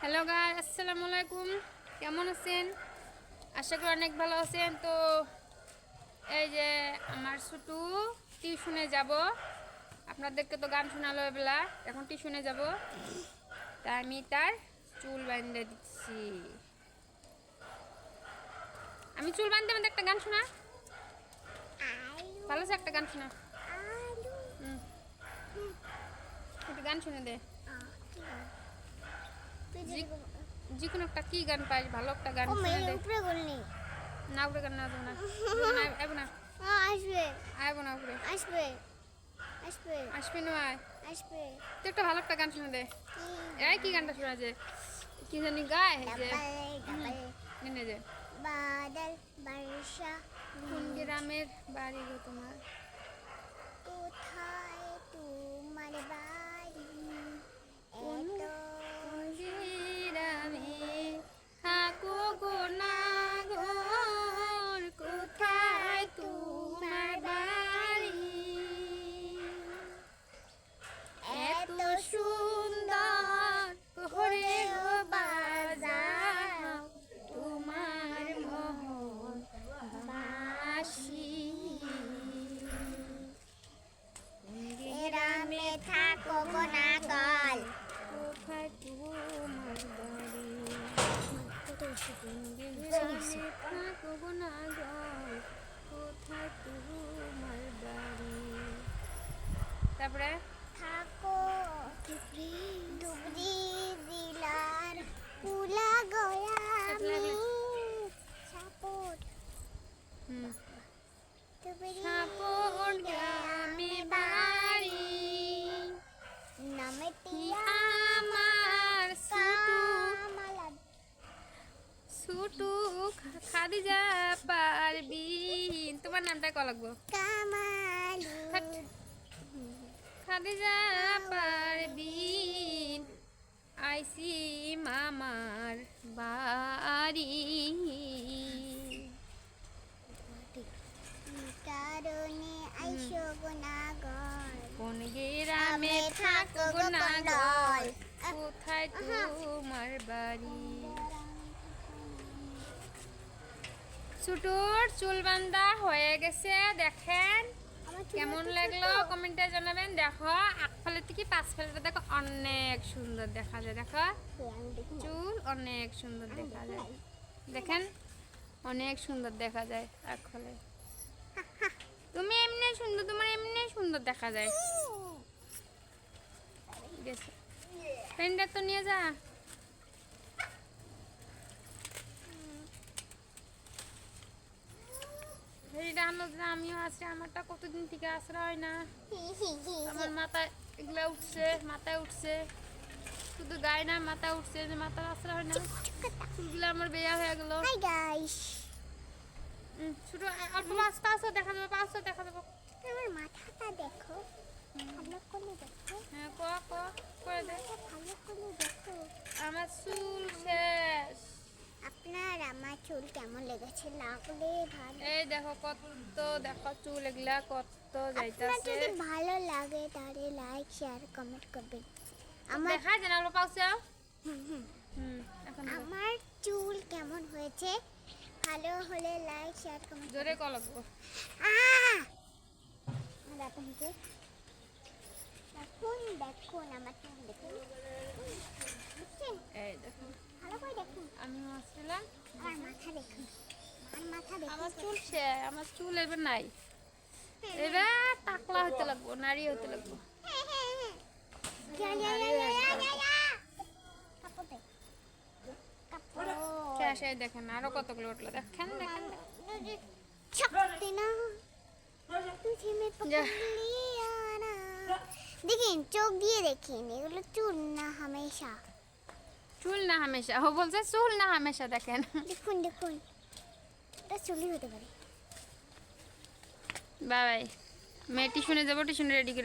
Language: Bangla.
হ্যালো গাই আসসালামু আলাইকুম কেমন আছেন? আশা করি অনেক ভালো আছেন। তো এই যে আমার ছোটু টিউশনে যাব। আপনাদেরকে তো গান শোনালো বেলা এখন টিউশনে যাব। তা আমি তার চুল বাঁধতে দিচ্ছি। আমি চুল বাঁধতে বাঁধতে একটা গান শোনা। ভালো আছে একটা গান শোনা। গান শুনে দে। যে কোনো একটা কি গান পাই ভালো একটা গান শুনে দে। উপরে বলনি না উপরে গান না। দেবো না আইব না আসবে। আইব না উপরে। আসবে। আসবে। আসবি না আসবে। তুই একটা ভালো একটা গান শুনে দে। এই কি গানটা শোনা যে? কি জানি গায় যে? নিনে যে বাদল বর্ষা কোন গ্রামের বাড়ি গো তোমার? কোথায় গ্রামে থাকো গো না কোথায় তারপরে? থাকো সুটু খাদিজা পারবি। তোমার নামটা ক লাগবো। খাদিজা পারবি। আইসি মামার বাড়ি। কারণে আইসো গুনাগর কোন গ্রামে থাকো গো কোথায় তোমার বাড়ি? ছোটুর চুল বান্ধা হয়ে গেছে দেখেন। কেমন লাগল? কমেন্টে জানাবেন। দেখো আগফালের থেকে পাঁচ ফেলটা দেখো অনেক সুন্দর দেখা যায় দেখো। চুল অনেক সুন্দর দেখা যায়। দেখেন অনেক সুন্দর দেখা যায় আগফালে। তুমি এমনি সুন্দর তোমার এমনি সুন্দর দেখা যায়। ফ্রেন্ডটা তো নিয়ে যা। হলো যে আমিও আছি আমারটা কতদিন থেকে আসরা হয় না। আমার মাথায় এগুলা উঠছে মাথায় উঠছে। শুধু গায়ে না মাথা উঠছে যে মাথা আসরা হয় না। এগুলো আমার বেয়া হয়ে গেল। ছোট অল্প পাঁচটা আছে দেখা যাবে পাঁচটা দেখা যাবে। আমার মাথাটা দেখো ভালো করে দেখো। হ্যাঁ ক ক করে দে ভালো করে দেখো। আমার চুল আপনার আমার চুল কেমন লেগেছে লাগলে ভালো। এই দেখো কত দেখো চুল এগুলা কত যাইতাছে। যদি ভালো লাগে তাহলে লাইক শেয়ার কমেন্ট করবেন। আমার দেখা যায় না অল্প পাউছে আমার চুল কেমন হয়েছে? ভালো হলে লাইক শেয়ার কমেন্ট জোরে ক লাগবো আহ! দেখুন যে। দেখুন দেখুন আমার চুল দেখুন বুঝছেন এই দেখো ভালো করে দেখুন আমি আমার মাথা দেখুন আমার মাথা দেখুন আমার চুল শেষ আমার চুল এবার নাই। এবার টাকলা হতে লাগবো নারী হতে লাগবো। দেখেন আরও কতগুলো উঠল দেখেন দেখেন না দেখিন চোখ দিয়ে দেখিন এগুলো চুল না হামেশা। চুল না হামেশা। ও বলছে চুল না হামেশা দেখেন। দেখুন দেখুন। এটা চুলই হতে পারে। বাই বাই মেয়ে টিউশনে যাব টিউশনে রেডি করে